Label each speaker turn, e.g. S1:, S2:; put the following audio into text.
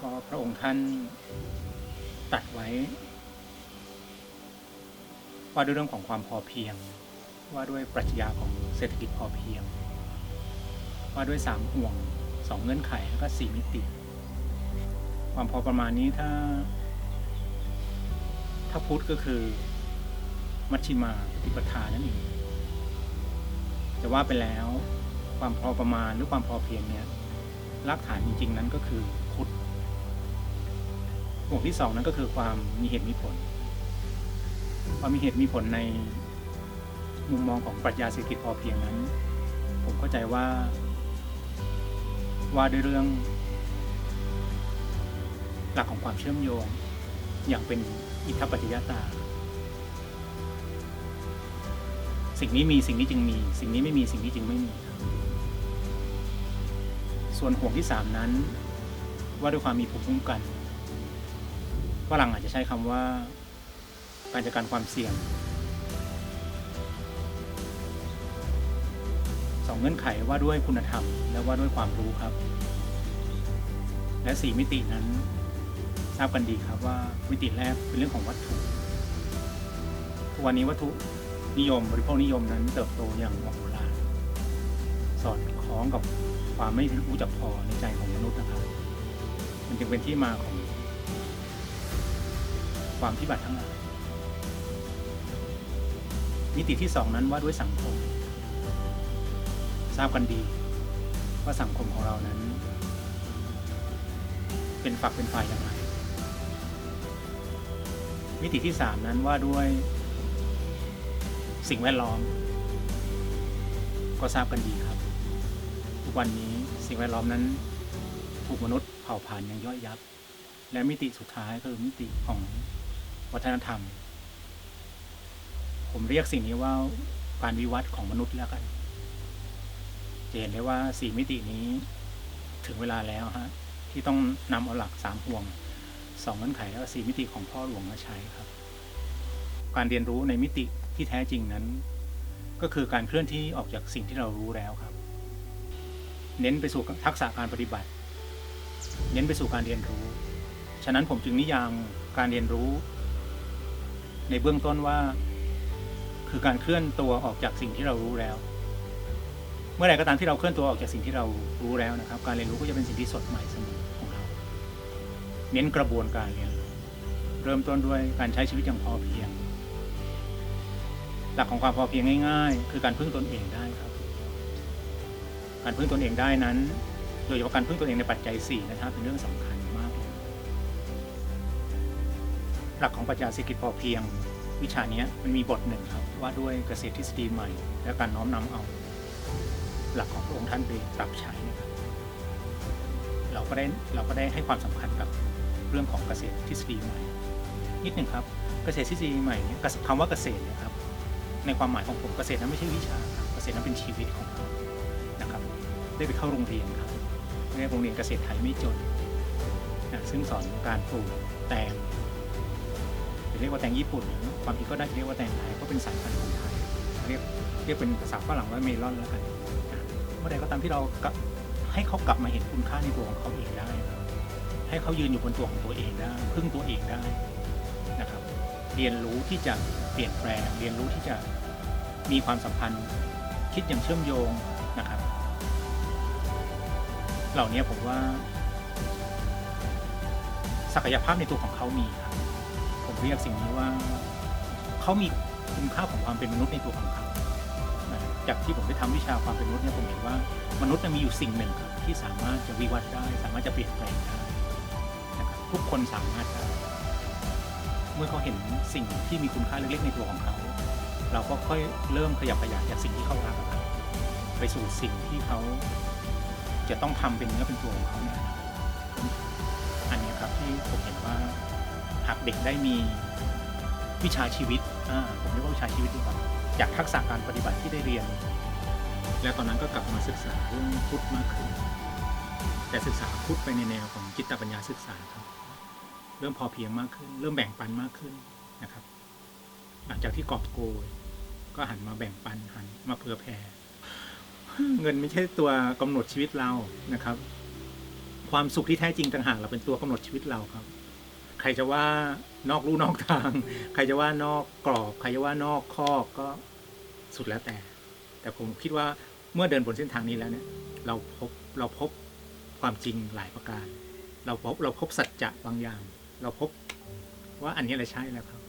S1: ก็พระองค์ท่านตัดไว้ ว่าด้วยเรื่องของความพอเพียง ว่าด้วยปรัชญาของเศรษฐกิจพอเพียง ว่าด้วยสามห่วงสองเงื่อนไขแล้วก็สี่มิติ ความพอประมาณนี้ถ้า ถ้าพุทธก็คือ มัชชิมาปฏิปทานั่นเองแต่ว่าไปแล้วความพอประมาณหรือความพอเพียงเนี่ยรากฐานจริง ๆ นั้นก็คือพุทธห่วงที่สองนั้นก็คือความมีเหตุมีผล ความมีเหตุมีผลในมุมมองของปรัชญาเศรษฐกิจพอเพียงนั้น ผมเข้าใจว่า ว่าด้วยเรื่อง หลักของความเชื่อมโยง อย่างเป็นอิทธปัจจยตา สิ่งนี้มีสิ่งนี้จึงมี สิ่งนี้ไม่มีสิ่งนี้จึงไม่มี ส่วนห่วงที่สามนั้น ว่าด้วยความมีภูมิคุ้มกันฝรั่งอาจจะใช้คำว่า การจัดการความเสี่ยงสองเงื่อนไขว่าด้วยคุณธรรม และว่าด้วยความรู้ครับ และสี่มิตินั้นทราบกันดีครับว่ามิติแรกเป็นเรื่องของวัตถุทุกวันนี้วัตถุนิยมบริโภคนิยมนั้นเติบโตอย่างมโหฬารสอดคล้องกับความไม่รู้จักพอในใจของมนุษย์นะครับ มันจึงเป็นที่มาของความพิบัติทั้งหลาย มิติที่สองนั้นว่าด้วยสังคม ทราบกันดี ว่าสังคมของเรานั้น เป็นฝักเป็นฝ่ายอย่างไรมิติที่สามนั้นว่าด้วยสิ่งแวดล้อม ก็ทราบกันดีครับ ทุกวันนี้สิ่งแวดล้อมนั้นถูกมนุษย์เผ่าผลาญอย่างย่อยยับ และมิติสุดท้ายคือมิติของวัฒนธรรม ผมเรียกสิ่งนี้ว่าการวิวัฒน์ของมนุษย์แล้วกัน จะเห็นได้ว่าสี่มิตินี้ถึงเวลาแล้วฮะที่ต้องนำเอาหลักสามห่วงสองเงื่อนไขแล้วก็สี่มิติของพ่อหลวงมาใช้ครับ การเรียนรู้ในมิติที่แท้จริงนั้น ก็คือการเคลื่อนที่ออกจากสิ่งที่เรารู้แล้วครับ เน้นไปสู่ทักษะการปฏิบัติ เน้นไปสู่การเรียนรู้ ฉะนั้นผมจึงนิยามการเรียนรู้ ในเบื้องต้นว่า คือการเคลื่อนตัวออกจากสิ่งที่เรารู้แล้ว เมื่อไหร่ก็ตามที่เราเคลื่อนตัวออกจากสิ่งที่เรารู้แล้วนะครับ การเรียนรู้ก็จะเป็นสิ่งที่สดใหม่เสมอของเรา เน้นกระบวนการเรียนรู้เริ่มต้นด้วยการใช้ชีวิตอย่างพอเพียง หลักของความพอเพียงง่าย ๆ คือการพึ่งตนเองได้ครับ การพึ่งตนเองได้นั้น โดยเฉพาะการพึ่งตนเองในปัจจัย4นะครับเป็นเรื่องสำคัญมากเลยหลักของปรัชญาเศรษฐกิจพอเพียง วิชานี้มันมีบทหนึ่งครับว่าด้วยเกษตรทฤษฎีใหม่ และการน้อมนำเอา หลักของพระองค์ท่านไปปรับใช้นะครับ เราก็ได้เราก็ได้ให้ความสำคัญกับเรื่องของเกษตรทฤษฎีใหม่ นิดหนึ่งครับเกษตรทฤษฎีใหม่เนี่ยคำว่าเกษตรนะครับ ในความหมายของผมเกษตรนั้นไม่ใช่วิชาครับเกษตรนั้นเป็นชีวิตของเรานะครับ ได้ไปเข้าโรงเรียนครับเรียกโรงเรียนเกษตรไทยไม่จนนะซึ่งสอนการปลูกแตง เรียกว่าแตงญี่ปุ่นความจริงก็ได้จะเรียกว่าแตงไทยก็เป็นสายพันธุ์ของไทยเรียกเรียกเป็นภาษาฝรั่งว่าเมลอนแล้วกันเมื่อใดก็ตามที่เราให้เขากลับมาเห็นคุณค่าในตัวของเขาเองได้ ให้เขายืนอยู่บนตัวของตัวเองได้พึ่งตัวเองได้นะครับ เรียนรู้ที่จะเปลี่ยนแปลงเรียนรู้ที่จะมีความสัมพันธ์ คิดอย่างเชื่อมโยงนะครับ เหล่านี้ผมว่า ศักยภาพในตัวของเขามีครับ เรียกสิ่งนี้ว่าเขามีคุณค่าของความเป็นมนุษย์ในตัวของเขาจากที่ผมได้ทำวิชาความเป็นมนุษย์เนี่ยผมเห็นว่ามนุษย์มีอยู่สิ่งหนึ่งครับที่สามารถจะวิวัฒน์ได้ สามารถจะเปลี่ยนแปลงได้นะครับทุกคนสามารถได้เมื่อเขาเห็นสิ่งที่มีคุณค่าเล็กๆในตัวของเขา เราก็ค่อยเริ่มขยับขยายจากสิ่งที่เขารักอะครับไปสู่สิ่งที่เขาจะต้องทำเป็นเนื้อเป็นตัวของเขาเนี่ย ผมเห็นว่ากเด็กได้มีวิชาชีวิตผมเรียกว่าวิชาชีวิตดีกว่าจากทักษะการปฏิบัติที่ได้เรียน แล้วตอนนั้นก็กลับมาศึกษาเรื่องพุทธมากขึ้น แต่ศึกษาพุทธไปในแนวของจิตปัญญาศึกษาครับเริ่มพอเพียงมากขึ้น เริ่มแบ่งปันมากขึ้นนะครับ หลังจากที่กอบโกยก็หันมาแบ่งปันหันมาเผื่อแผ่เงินไม่ใช่ตัวกำหนดชีวิตเรานะครับ ความสุขที่แท้จริงต่างหากเราเป็นตัวกำหนดชีวิตเราครับ ครจะว่านอกลู่นอกทาง ใครจะว่านอกกรอบ ใครจะว่านอกข้อกก็สุดแล้วแต่ แต่ผมคิดว่าเมื่อเดินบนเส้นทางนี้แล้วเนี่ย เราพบเราพบความจริงหลายประการ เราพบเราพบสัจจะบางอย่าง เราพบว่าอันนี้แหละใช่แล้วครับ